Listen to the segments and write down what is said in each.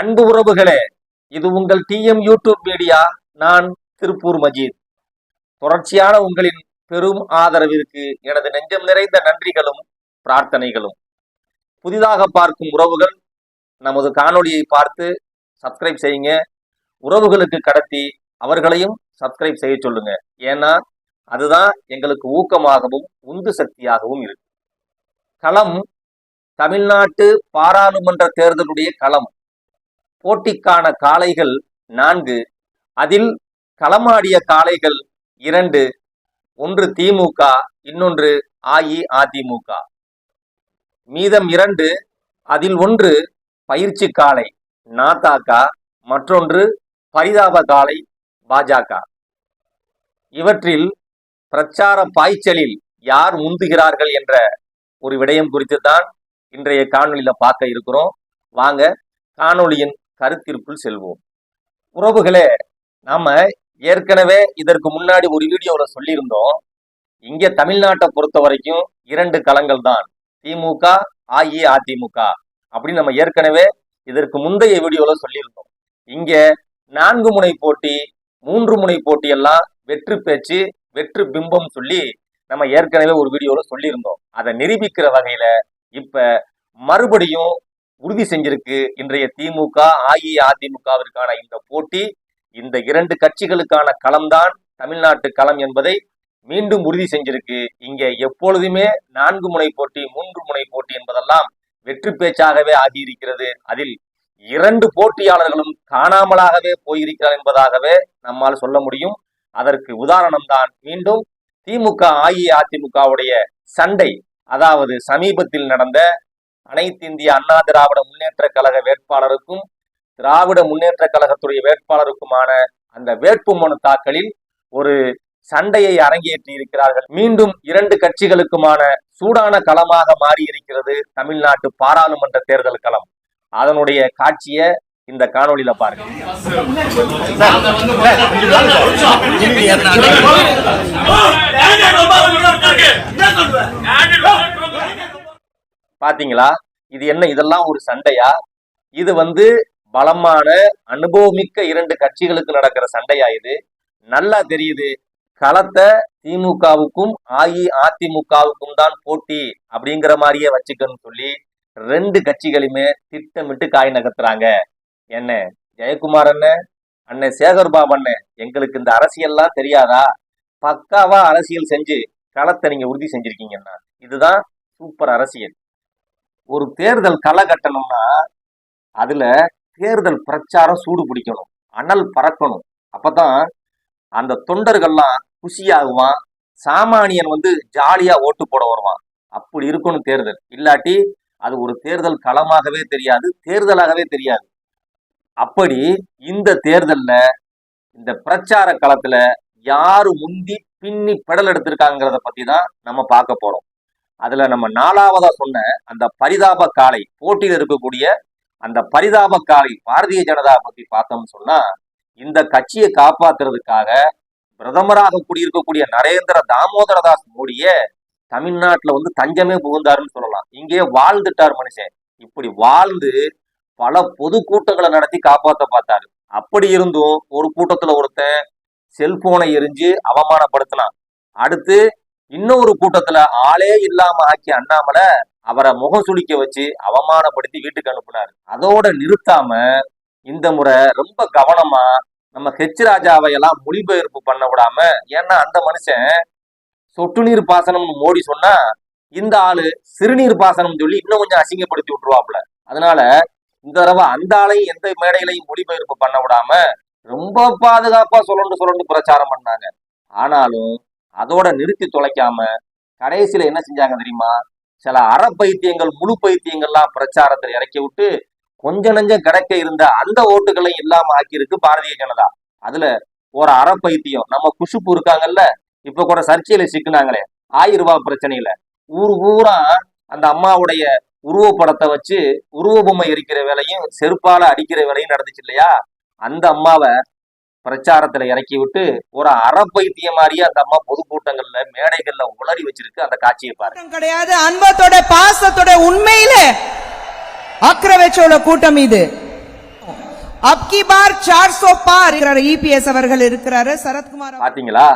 அன்பு உறவுகளே இது உங்கள் டிஎம் யூடியூப் மீடியா நான் திருப்பூர் மஜீத். தொடர்ச்சியான உங்களின் பெரும் ஆதரவிற்கு எனது நெஞ்சம் நிறைந்த நன்றிகளும் பிரார்த்தனைகளும். புதிதாக பார்க்கும் உறவுகள் நமது காணொளியை பார்த்து சப்ஸ்கிரைப் செய்யுங்க. உறவுகளுக்கு கடத்தி அவர்களையும் சப்ஸ்கிரைப் செய்ய சொல்லுங்க. ஏன்னா அதுதான் எங்களுக்கு ஊக்கமாகவும் உந்து சக்தியாகவும் இருக்கு. களம் தமிழ்நாட்டு பாராளுமன்ற தேர்தலுடைய களம். போட்டிக்கான காளைகள் நான்கு. அதில் களமாடிய காளைகள் இரண்டு. ஒன்று திமுக இன்னொன்று அஇஅதிமுக. மீதம் இரண்டு அதில் ஒன்று பயிற்சி காளை நாதாக மற்றொன்று பரிதாப காளை பாஜக. இவற்றில் பிரச்சார பாய்ச்சலில் யார் முந்துகிறார்கள் என்ற ஒரு விடயம் குறித்து தான் இன்றைய காணொலியில் பார்க்க இருக்கிறோம். வாங்க காணொலியின் கருத்திற்குள் செல்வோம். உறவுகளே நாம ஏற்கனவே இதற்கு முன்னாடி ஒரு வீடியோல சொல்லியிருந்தோம். இங்க தமிழ்நாட்டை பொறுத்த வரைக்கும் இரண்டு களங்கள் தான். திமுக அஇஅதிமுக அப்படின்னு நம்ம ஏற்கனவே இதற்கு முந்தைய வீடியோல சொல்லியிருந்தோம். இங்க நான்கு முனை போட்டி மூன்று முனை போட்டி எல்லாம் வெற்றி பேச்சு வெற்று பிம்பம் சொல்லி நம்ம ஏற்கனவே ஒரு வீடியோல சொல்லியிருந்தோம். அதை நிரூபிக்கிற வகையில இப்ப மறுபடியும் உறுதி செஞ்சிருக்கு. இன்றைய திமுக அஇஅதிமுகவிற்கான இந்த போட்டி இந்த இரண்டு கட்சிகளுக்கான களம்தான் தமிழ்நாட்டு களம் என்பதை மீண்டும் உறுதி செஞ்சிருக்கு. இங்க எப்பொழுதுமே நான்கு முனை போட்டி மூன்று முனை போட்டி என்பதெல்லாம் வெற்றி பேச்சாகவே ஆகியிருக்கிறது. அதில் இரண்டு போட்டியாளர்களும் காணாமலாகவே போயிருக்கிறார் என்பதாகவே நம்மால் சொல்ல முடியும். அதற்கு உதாரணம் தான் மீண்டும் திமுக அஇஅதிமுகவுடைய சண்டை அதாவது சமீபத்தில் நடந்த அனைத்து இந்திய அண்ணா திராவிட முன்னேற்ற கழக வேட்பாளருக்கும் திராவிட முன்னேற்ற கழகத்துடைய வேட்பாளருக்குமான அந்த வேட்பு மனு தாக்கலில் ஒரு சண்டையை அரங்கேற்றி இருக்கிறார்கள். மீண்டும் இரண்டு கட்சிகளுக்குமான சூடான களமாக மாறி இருக்கிறது தமிழ்நாட்டு பாராளுமன்ற தேர்தல் களம். அதனுடைய காட்சியை இந்த காணொளியில பாருங்க. பாத்தீங்களா? இது என்ன? இதெல்லாம் ஒரு சண்டையா? இது வந்து பலமான அனுபவமிக்க இரண்டு கட்சிகளுக்கு நடக்கிற சண்டையா இது? நல்லா தெரியுது. களத்தை திமுகவுக்கும் அஇஅதிமுகவுக்கும் தான் போட்டி அப்படிங்கிற மாதிரியே வச்சுக்கணும்னு சொல்லி ரெண்டு கட்சிகளுமே திட்டமிட்டு காய் நகர்த்துறாங்க. என்ன? ஜெயக்குமார் அண்ணன் அண்ணன் சேகர்பாபு அண்ணன் எங்களுக்கு இந்த அரசியல்லாம் தெரியாதா? பக்காவா அரசியல் செஞ்சு களத்தை நீங்க உறுதி செஞ்சிருக்கீங்கன்னா இதுதான் சூப்பர் அரசியல். ஒரு தேர்தல் களை கட்டணும்னா அதுல தேர்தல் பிரச்சாரம் சூடு பிடிக்கணும் அனல் பறக்கணும். அப்பதான் அந்த தொண்டர்கள்லாம் குஷியாகுவான் சாமானியன் வந்து ஜாலியா ஓட்டு போட வருவான். அப்படி இருக்கணும் தேர்தல். இல்லாட்டி அது ஒரு தேர்தல் களமாகவே தெரியாது தேர்தலாகவே தெரியாது. அப்படி இந்த தேர்தல்ல இந்த பிரச்சார களத்துல யாரு முந்தி பின்னி பெடல் எடுத்திருக்காங்கிறத பத்தி தான் நம்ம பார்க்க போறோம். அதுல நம்ம நாலாவதா சொன்ன அந்த பரிதாப காலை போட்டியில் இருக்கக்கூடிய அந்த பரிதாப காலை பாரதிய ஜனதா பத்தி பார்த்தோம்னு சொன்னா இந்த கட்சியை காப்பாத்துறதுக்காக பிரதமராக கூடியிருக்கக்கூடிய நரேந்திர தாமோதரதாஸ் மோடியே தமிழ்நாட்டுல வந்து தஞ்சமே புகுந்தாருன்னு சொல்லலாம். இங்கே வாழ்ந்துட்டார் மனுஷன். இப்படி வாழ்ந்து பல பொது கூட்டங்களை நடத்தி காப்பாத்த பார்த்தாரு. அப்படி இருந்தும் ஒரு கூட்டத்துல ஒருத்தன் செல்போனை எரிஞ்சு அவமானப்படுத்தினான். அடுத்து இன்னொரு கூட்டத்துல ஆளே இல்லாம ஆக்கி அண்ணாமலை அவரை முகம் சுளிக்க வச்சு அவமானப்படுத்தி வீட்டுக்கு அனுப்புனாரு. அதோட நிறுத்தாம இந்த முறை ரொம்ப கவனமா நம்ம ஹெச் ராஜாவை எல்லாம் மொழிபெயர்ப்பு பண்ண விடாம ஏன்னா அந்த மனுஷன் சொட்டு நீர் பாசனம்னு மோடி சொன்னா இந்த ஆளு சிறுநீர் பாசனம் சொல்லி இன்னும் கொஞ்சம் அசிங்கப்படுத்தி விட்டுருவாப்புல. அதனால இந்த தடவை அந்த ஆளையும் எந்த மேடையிலையும் மொழிபெயர்ப்பு பண்ண விடாம ரொம்ப பாதுகாப்பா சொல்லண்டு சொல்லண்டு பிரச்சாரம் பண்ணாங்க. ஆனாலும் அதோட நிறுத்தி தொலைக்காம கடைசியில என்ன செஞ்சாங்க தெரியுமா? சில அற பைத்தியங்கள் முழு பைத்தியங்கள்லாம் பிரச்சாரத்தில் இறக்கி விட்டு கொஞ்ச நஞ்சம் கிடைக்க இருந்த அந்த ஓட்டுகளையும் இல்லாம ஆக்கியிருக்கு பாரதிய ஜனதா. அதுல ஒரு அற பைத்தியம். நம்ம குஷுப்பு இருக்காங்கல்ல இப்ப கூட சர்ச்சையில சிக்கினாங்களே ஆயிரம் ரூபாய் பிரச்சனையில. ஊர் ஊரா அந்த அம்மாவுடைய உருவப்படத்தை வச்சு உருவ பொம்மை எரிக்கிற வேலையும் செருப்பால அடிக்கிற வேலையும் நடந்துச்சு இல்லையா? அந்த அம்மாவை பிரச்சாரத்துல இறக்கி விட்டு ஒரு அற பைத்திய மாதிரியே அந்த அம்மா பொதுக்கூட்டங்கள்ல மேடைகள்ல உளறி வச்சிருக்கு அந்த காட்சியை பாருங்க. கிடையாது. அன்பத்தோட பாசத்தோட உண்மையில அக்கறை வச்சோட கூட்டம் இது. அப்கி பார் சார் சோ பார் இபிஎஸ் அவர்கள் இருக்கிறாரு சரத்குமார் பாத்தீங்களா?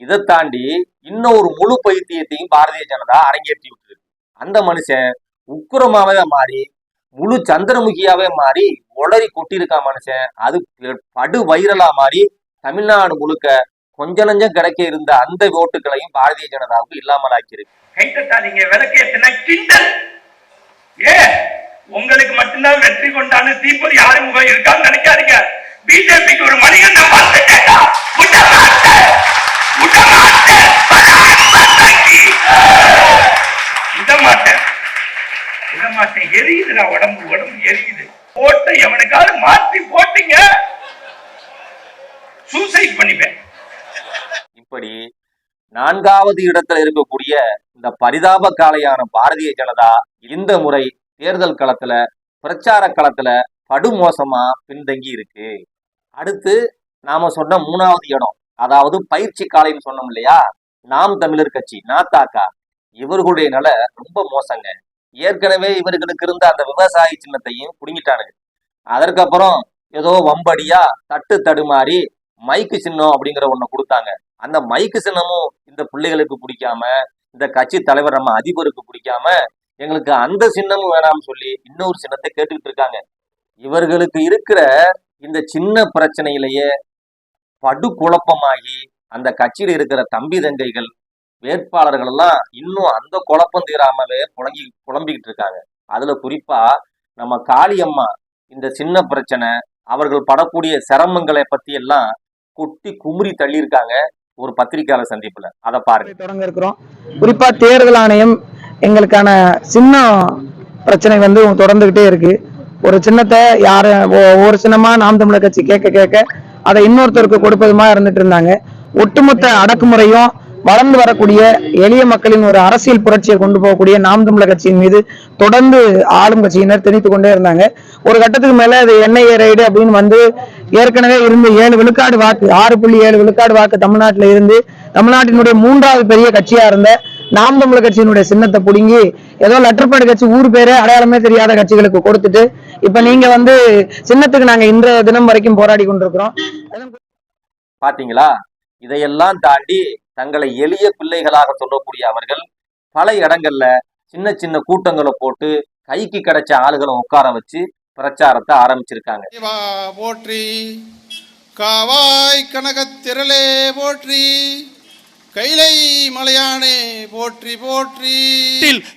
இதை தாண்டி இன்னொரு முழு பைத்தியத்தையும் பாரதிய ஜனதா அரங்கேற்றி விட்டுருக்கு. அந்த மனுஷன் உக்குரமாவே மாறி முழு சந்திரமுகியாவே மாறி உளறி கொட்டியிருக்கா மனுஷன். அது படு வைரலா மாறி தமிழ்நாடு முழுக்க கொஞ்ச நஞ்சம் கிடைக்க இருந்த அந்த ஓட்டுகளையும் பாரதிய ஜனதாவுக்கு இல்லாமல் ஆக்கியிருக்கு. ஏ உங்களுக்கு மட்டும்தான் வெற்றி கொண்டான்னு தீபதி ஆறுமுகம் இருக்கான்னு நினைக்காதீங்க. பிஜேபிக்கு ஒரு எரியுதுடா உடம்பு உடம்பு எரியுது. போட்ட எவனுக்காவது மாத்தி போட்டீங்க. சூசைட் பண்ணிப்பேன். இப்படி நான்காவது இடத்துல இருக்கக்கூடிய இந்த பரிதாப காலையான பாரதிய ஜனதா இந்த முறை தேர்தல் களத்துல பிரச்சார களத்துல படுமோசமா பின்தங்கி இருக்கு. அடுத்து நாம சொன்ன மூணாவது இடம் அதாவது பயிற்சி காலைன்னு சொன்னோம் இல்லையா? நாம் தமிழர் கட்சி நாத்தாக்கா இவர்களுடைய நிலை ரொம்ப மோசங்க. ஏற்கனவே இவர்களுக்கு இருந்த அந்த விவசாய சின்னத்தையும் புடுங்கிட்டானுங்க. அதற்கப்புறம் ஏதோ வம்படியா தட்டு தடுமாறி மைக்கு சின்னம் அப்படிங்கிற ஒண்ணு கொடுத்தாங்க. அந்த மைக்கு சின்னமும் இந்த பிள்ளைகளுக்கு பிடிக்காம இந்த கட்சி தலைவர் நம்ம அதிபருக்கு பிடிக்காம எங்களுக்கு அந்த சின்னமும் வேணாம்னு சொல்லி இன்னொரு சின்னத்தை கேட்டுக்கிட்டு இருக்காங்க. இவர்களுக்கு இருக்கிற இந்த சின்ன பிரச்சனையிலேயே படு குழப்பமாகி அந்த கட்சியில் இருக்கிற தம்பி தங்கைகள் வேட்பாளர்கள் எல்லாம் இன்னும் அந்த குழப்பம் தீராமவே புலங்கி புலம்பிக்கிட்டு இருக்காங்க அதுல குறிப்பா நம்ம காளியம்மா இந்த சின்ன பிரச்சனை அவர்கள் படக்கூடிய சிரமங்களை பத்தி எல்லாம் கொட்டி குமுறி தள்ளியிருக்காங்க ஒரு பத்திரிகையாளர் சந்திப்புல. அதை பாருங்க. தொடங்க இருக்கிறோம். குறிப்பா தேர்தல் ஆணையம் எங்களுக்கான சின்ன பிரச்சனை வந்து தொடர்ந்துகிட்டே இருக்கு. ஒரு சின்னத்தை யார ஒ- ஒவ்வொரு சின்னமா நாம் தமிழர் கட்சி கேட்க கேட்க அதை இன்னொருத்தருக்கு கொடுப்பதுமா இருந்துட்டு இருந்தாங்க. ஒட்டுமொத்த அடக்குமுறையும் வளர்ந்து வரக்கூடிய எளிய மக்களின் ஒரு அரசியல் புரட்சியை கொண்டு போகக்கூடிய நாம் தமிழர் கட்சியின் மீது தொடர்ந்து ஆளும் கட்சியினர் திணித்து கொண்டே இருந்தாங்க. ஒரு கட்டத்துக்கு மேல அது என்ஐஏ ரைடு அப்படின்னு வந்து ஏற்கனவே இருந்து ஏழு விழுக்காடு வாக்கு ஆறு புள்ளி ஏழு விழுக்காடு வாக்கு தமிழ்நாட்டில் இருந்து தமிழ்நாட்டினுடைய மூன்றாவது பெரிய கட்சியா இருந்த நாம் தமிழர் கட்சியினுடைய சின்னத்தை புடுங்கி ஏதோ லெட்டர்பேடு கட்சி ஊர் பேரே அடையாளமே தெரியாத கட்சிகளுக்கு கொடுத்துட்டு இப்ப நீங்க வந்து சின்னத்துக்கு நாங்க இந்த தினம் வரைக்கும் போராடி கொண்டிருக்கிறோம். பாத்தீங்களா? இதையெல்லாம் தாண்டி தங்களை எளிய பிள்ளைகளாக சொல்லக்கூடிய அவர்கள் பல இடங்கள்ல சின்ன சின்ன கூட்டங்களை போட்டு கைக்கு கிடைச்ச ஆளுகளை உட்கார வச்சு பிரச்சாரத்தை ஆரம்பிச்சிருக்காங்க. போற்றி காவாய் கனகத்திரளே போற்றி கைலை மலையானே போற்றி போற்றி.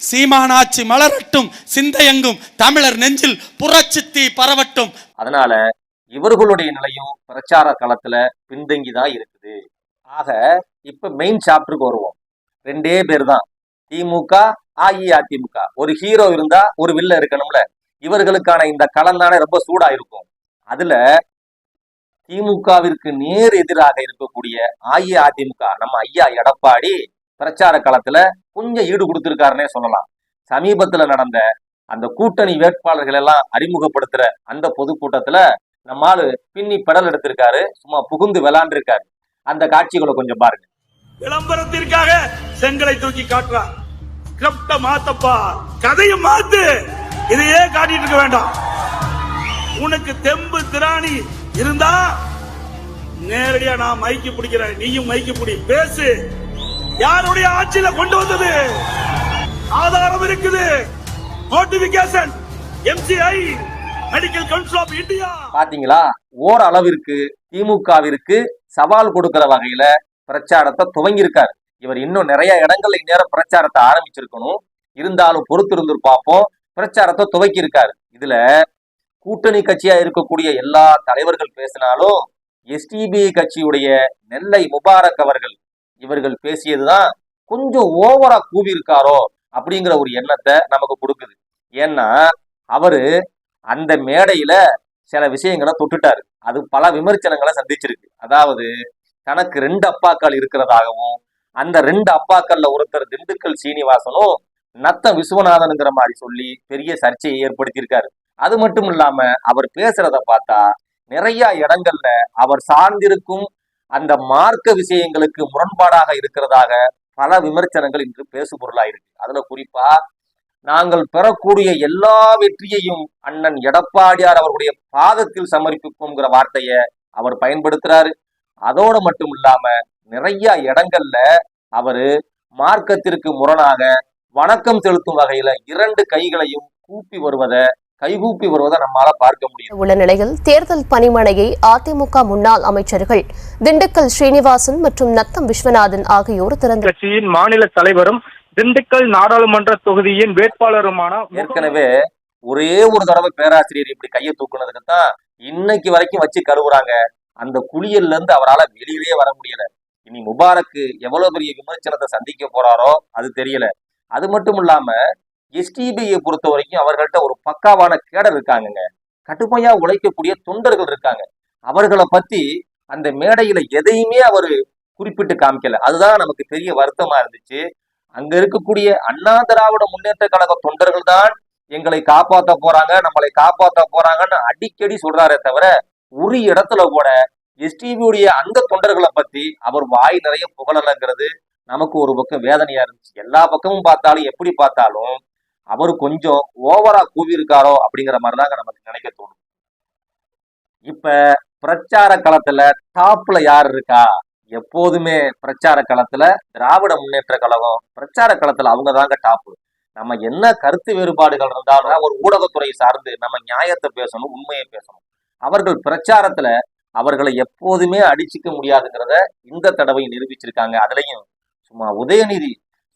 சீமானாட்சி மலரட்டும் சிந்தையெங்கும் தமிழர் நெஞ்சில் புரட்சித்தீ பரவட்டும். அதனால இவர்களுடைய நிலையும் பிரச்சார களத்துல பின்தங்கி தான் இருக்குது. ஆக இப்ப மெயின் சாப்டருக்கு வருவோம். ரெண்டே பேர் தான் திமுக அஇஅதிமுக. ஒரு ஹீரோ இருந்தா ஒரு வில்ல இருக்கணும்ல. இவர்களுக்கான இந்த களம் தானே ரொம்ப சூடா இருக்கும் அதுல திமுகவிற்கு நேர் எதிராக இருக்கக்கூடிய அஇஅதிமுக நம்ம ஐயா எடப்பாடி பிரச்சார களத்துல கொஞ்சம் ஈடு கொடுத்திருக்காருன்னே சொல்லலாம். சமீபத்துல நடந்த அந்த கூட்டணி வேட்பாளர்கள் எல்லாம் அறிமுகப்படுத்துற அந்த பொதுக்கூட்டத்துல நம்மாளு பின்னி பெடல் எடுத்திருக்காரு. சும்மா புகுந்து விளாண்டிருக்காரு. அந்த காட்சிகளை கொஞ்சம் பாருங்க. விளம்பரத்திற்காக செங்கலை தூக்கி காட்டுறான். ஸ்கிரிப்ட மாத்தப்பா கதையை மாத்து. இதையே காட்டிட்டு இருக்க வேண்டாம். உனக்கு தெம்பு திராணி இருந்தா நேரடியா நான் மைக்கு பிடிக்கிறேன். நீயும் மைக்கு பிடி. பேசு. யாருடைய ஆட்சியில கொண்டு வந்தது? ஆதாரம் இருக்குது. Notification MCI medical council of India பாத்தீங்களா? ஓரளவிற்கு திமுகவிற்கு சவால் கொடுக்கிற வகையில பிரச்சாரத்தை துவங்கியிருக்காரு. இவர் இன்னும் நிறைய இடங்கள்ல இந்நேரம் பிரச்சாரத்தை ஆரம்பிச்சிருக்கணும். இருந்தாலும் பொறுத்திருந்து பார்ப்போம் பிரச்சாரத்தை துவக்கியிருக்காரு. இதுல கூட்டணி கட்சியா இருக்கக்கூடிய எல்லா தலைவர்கள் பேசினாலும் எஸ்டிபி கட்சியுடைய நெல்லை முபாரக் அவர்கள் இவர்கள் பேசியதுதான் கொஞ்சம் ஓவரா கூவியிருக்காரோ அப்படிங்கிற ஒரு எண்ணத்தை நமக்கு கொடுக்குது. ஏன்னா அவரு அந்த மேடையில சில விஷயங்களை தொட்டுட்டாரு. அது பல விமர்சனங்களை சந்திச்சிருக்கு. அதாவது தனக்கு ரெண்டு அப்பாக்கள் இருக்கிறதாகவும் அந்த ரெண்டு அப்பாக்கள்ல ஒருத்தர் திண்டுக்கல் சீனிவாசனும் நத்த விஸ்வநாதனுங்கிற மாதிரி சொல்லி பெரிய சர்ச்சையை ஏற்படுத்தியிருக்காரு. அது மட்டும் இல்லாம அவர் பேசுறத பார்த்தா நிறைய இடங்கள்ல அவர் சார்ந்திருக்கும் அந்த மார்க்க விஷயங்களுக்கு முரண்பாடாக இருக்கிறதாக பல விமர்சனங்கள் இன்று பேசு இருக்கு அதுல குறிப்பா நாங்கள் பெறக்கூடிய எல்லா வெற்றியையும் அண்ணன் எடப்பாடியார் அவர்களுடைய பாதத்தில் சமர்ப்பிப்போங்கிற வார்த்தையை அவர் பயன்படுத்துறாரு. அதோட மட்டும் இல்லாம நிறைய இடங்கள்ல அவரு மார்க்கத்திற்கு முரணாக வணக்கம் செலுத்தும் வகையில இரண்டு கைகளையும் கூப்பி வருவதை கைகூப்பி வருவதை நம்மால பார்க்க முடியும் உள்ள நிலையில் தேர்தல் பணிமனையை அதிமுக முன்னாள் அமைச்சர்கள் திண்டுக்கல் ஸ்ரீனிவாசன் மற்றும் நத்தம் விஸ்வநாதன் ஆகியோர் திறந்து கட்சியின் மாநில தலைவரும் திண்டுக்கல் நாடாளுமன்ற தொகுதியின் வேட்பாளருமான ஏற்கனவே ஒரே ஒரு தடவை பேராசிரியர் இப்படி கையை தூக்குனதுக்கு தான் இன்னைக்கு வரைக்கும் வச்சு கருவுறாங்க அந்த குளியல்ல இருந்து அவரால் வெளியிலேயே வர முடியல. இனி முபாரக்கு எவ்வளவு பெரிய விமர்சனத்தை சந்திக்க போறாரோ அது தெரியல. அது மட்டும் இல்லாம எஸ்டிபிஐ பொறுத்த வரைக்கும் அவர்கள்ட்ட ஒரு பக்காவான கேடர் இருக்காங்கங்க. கடுமையா உழைக்கக்கூடிய தொண்டர்கள் இருக்காங்க. அவர்களை பத்தி அந்த மேடையில எதையுமே அவர் குறிப்பிட்டு காமிக்கல. அதுதான் நமக்கு பெரிய வருத்தமா இருந்துச்சு. அங்க இருக்கக்கூடிய அண்ணா திராவிட முன்னேற்ற கழக தொண்டர்கள் தான் எங்களை காப்பாற்ற போறாங்க நம்மளை காப்பாற்ற போறாங்கன்னு அடிக்கடி சொல்றாரே தவிர ஒரு இடத்துல கூட எஸ்டிபியுடைய அந்த தொண்டர்களை பத்தி அவர் வாய் நிறைய புகழலைங்கிறது நமக்கு ஒரு பக்கம் வேதனையா இருந்துச்சு. எல்லா பக்கமும் பார்த்தாலும் எப்படி பார்த்தாலும் அவர் கொஞ்சம் ஓவரா கூவி இருக்காரோ அப்படிங்கிற மாதிரி தாங்க நமக்கு நினைக்க தோணும். இப்ப பிரச்சார களத்துல டாப்ல யார் இருக்கா? எப்போதுமே பிரச்சார களத்துல திராவிட முன்னேற்ற கழகம் பிரச்சார களத்துல அவங்க தாங்க டாப் நம்ம என்ன கருத்து வேறுபாடுகள் இருந்தாலும் ஒரு ஊடகத்துறை சார்ந்து நம்ம நியாயத்தை பேசணும் உண்மையை பேசணும். அவர்கள் பிரச்சாரத்துல அவர்களை எப்போதுமே அடிச்சுக்க முடியாதுங்கிறத இந்த தடவை நிரூபிச்சிருக்காங்க. அதுலயும் சும்மா உதயநிதி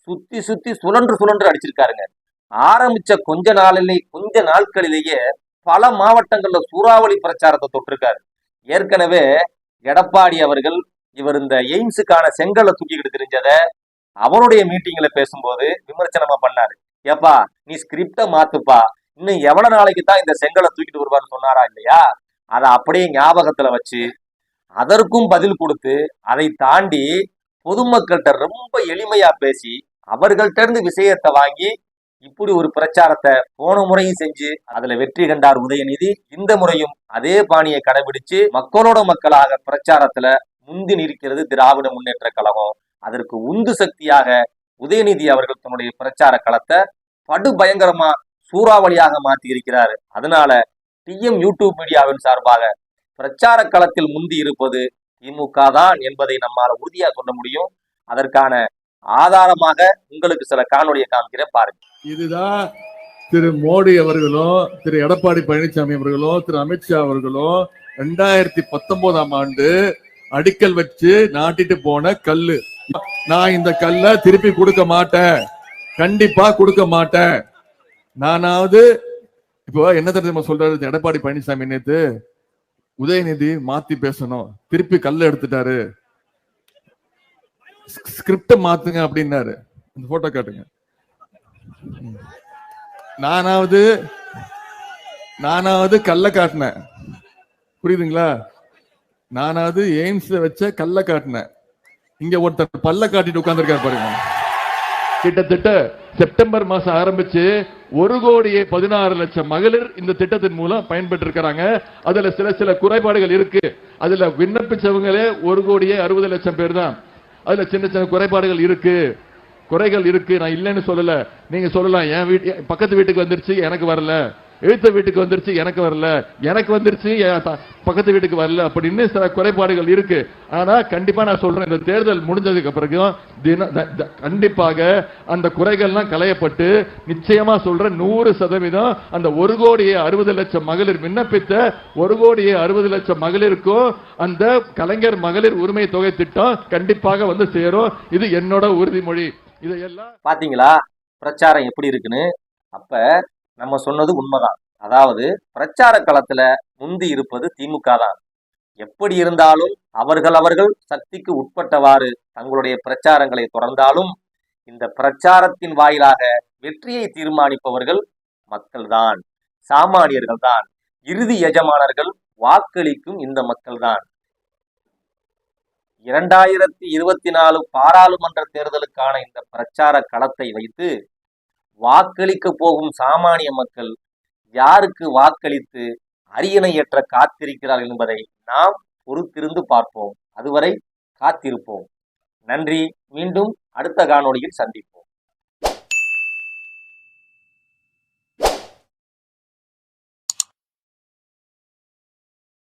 சுத்தி சுத்தி சுழன்று சுழன்று அடிச்சிருக்காருங்க. ஆரம்பிச்ச கொஞ்ச நாளிலே கொஞ்ச நாட்களிலேயே பல மாவட்டங்கள்ல சூறாவளி பிரச்சாரத்தை தொட்டிருக்காரு. ஏற்கனவே எடப்பாடி அவர்கள் இவர் இந்த எய்ம்ஸுக்கான செங்கலை தூக்கிக்கிட்டு தெரிஞ்சத அவருடைய மீட்டிங்ல பேசும்போது விமர்சனமா பண்ணாரு. ஏப்பா நீ ஸ்கிரிப்டை மாத்துப்பா. இன்னும் எவ்வளவு நாளைக்கு தான் இந்த செங்கலை தூக்கிட்டு வருவார்னு சொன்னாரா இல்லையா? அதை அப்படியே ஞாபகத்துல வச்சு அதற்கும் பதில் கொடுத்து அதை தாண்டி பொதுமக்கள்கிட்ட ரொம்ப எளிமையா பேசி அவர்கள்ட்ட இருந்து விஷயத்தை வாங்கி இப்படி ஒரு பிரச்சாரத்தை போன முறையும் செஞ்சு அதுல வெற்றி கண்டார் உதயநிதி. இந்த முறையும் அதே பாணியை கடைபிடிச்சு மக்களோட மக்களாக பிரச்சாரத்துல முந்தி நிற்கிறது திராவிட முன்னேற்ற கழகம். அதற்கு உந்து சக்தியாக உதயநிதி அவர்கள் தன்னுடைய பிரச்சார களத்தை படு பயங்கரமா சூறாவளியாக மாத்தி இருக்கிறார் அதனால டிஎம் யூடியூப் மீடியாவின் சார்பாக பிரச்சார களத்தில் முந்தி இருப்பது திமுக தான் என்பதை நம்மால உறுதியா சொல்ல முடியும். அதற்கான ஆதாரமாக உங்களுக்கு சில காணொலியை காமிக்கிறேன் பாருங்க. இதுதான் திரு மோடி அவர்களும் திரு எடப்பாடி பழனிசாமி அவர்களும் திரு அமித்ஷா அவர்களும் ரெண்டாயிரத்தி பத்தொன்பதாம் ஆண்டு அடிக்கல் வச்சு நாட்டிட்டு போன கல்லு. நான் இந்த கல்லை திருப்பி கொடுக்க மாட்டேன். கண்டிப்பா கொடுக்க மாட்டேன். நானாவது இப்போ என்ன தெரியுமா சொல்றாரு? எடப்பாடி பழனிசாமி நேத்து உதயநிதி மாத்தி பேசணும். திருப்பி கல்ல எடுத்துட்டாரு. ஸ்கிரிப்ட மாத்துங்க அப்படின்னாரு. இந்த போட்டோ காட்டுங்க. நானாவது நானாவது கல்ல காட்டினேன். புரியுதுங்களா? நானாவது எய்ம்ஸ்ல வச்ச கல்ல காட்டினேன். இங்க ஒருத்தர் பல்ல காட்டிட்டு உட்கார்ந்திருக்காரு பாருங்க. கிட்டத்தட்ட செப்டம்பர் மாசம் ஆரம்பிச்சு ஒரு கோடியே பதினாறு லட்சம் மகளிர் இந்த திட்டத்தின் மூலம் பயன்பெற்று இருக்கிறாங்க அதுல சில சில குறைபாடுகள் இருக்கு. அதுல விண்ணப்பிச்சவங்களே ஒரு கோடியே அறுபது லட்சம் பேர் தான். அதுல சின்ன சின்ன குறைபாடுகள் இருக்கு. குறைகள் இருக்கு. நான் இல்லைன்னு சொல்லல. நீங்க சொல்லலாம். என் வீட்டு பக்கத்து வீட்டுக்கு வந்துருச்சு. எனக்கு வரல. எழுத்த வீட்டுக்கு வந்துருச்சு எனக்கு வரல எனக்கு வந்துருச்சு பக்கத்து வீட்டுக்கு வரல அப்படின்னு சில குறைபாடுகள் இருக்கு. ஆனா கண்டிப்பா நான் சொல்றேன் இந்த தேர்தல் முடிஞ்சதுக்கு பிறகு கண்டிப்பாக அந்த குறைகள்லாம் களையப்பட்டு நிச்சயமா சொல்றேன் நூறு சதவீதம் அந்த ஒரு கோடியே அறுபது லட்சம் மகளிர் விண்ணப்பித்த ஒரு கோடியே அறுபது லட்சம் மகளிருக்கும் அந்த கலைஞர் மகளிர் உரிமை தொகை திட்டம் கண்டிப்பாக வந்து சேரும். இது என்னோட உறுதிமொழி. இதையெல்லாம் பாத்தீங்களா? பிரச்சாரம் எப்படி இருக்குன்னு? அப்ப நம்ம சொன்னது உண்மைதான். அதாவது பிரச்சார களத்துல முந்தி இருப்பது திமுக தான். எப்படி இருந்தாலும் அவர்கள் அவர்கள் சக்திக்கு உட்பட்டவாறு தங்களுடைய பிரச்சாரங்களை தொடர்ந்தாலும் இந்த பிரச்சாரத்தின் வாயிலாக வெற்றியை தீர்மானிப்பவர்கள் மக்கள்தான் சாமானியர்கள் தான். இறுதி எஜமானர்கள் வாக்களிக்கும் இந்த மக்கள்தான் இரண்டாயிரத்தி இருபத்தி நாலு பாராளுமன்ற தேர்தலுக்கான இந்த பிரச்சார களத்தை வைத்து வாக்களிக்க போகும் சாமானிய மக்கள் யாருக்கு வாக்களித்து அரியணை ஏற்ற காத்திருக்கிறார்கள் என்பதை நாம் பொறுத்திருந்து பார்ப்போம். அதுவரை காத்திருப்போம். நன்றி. மீண்டும் அடுத்த காணொளியில் சந்திப்போம்.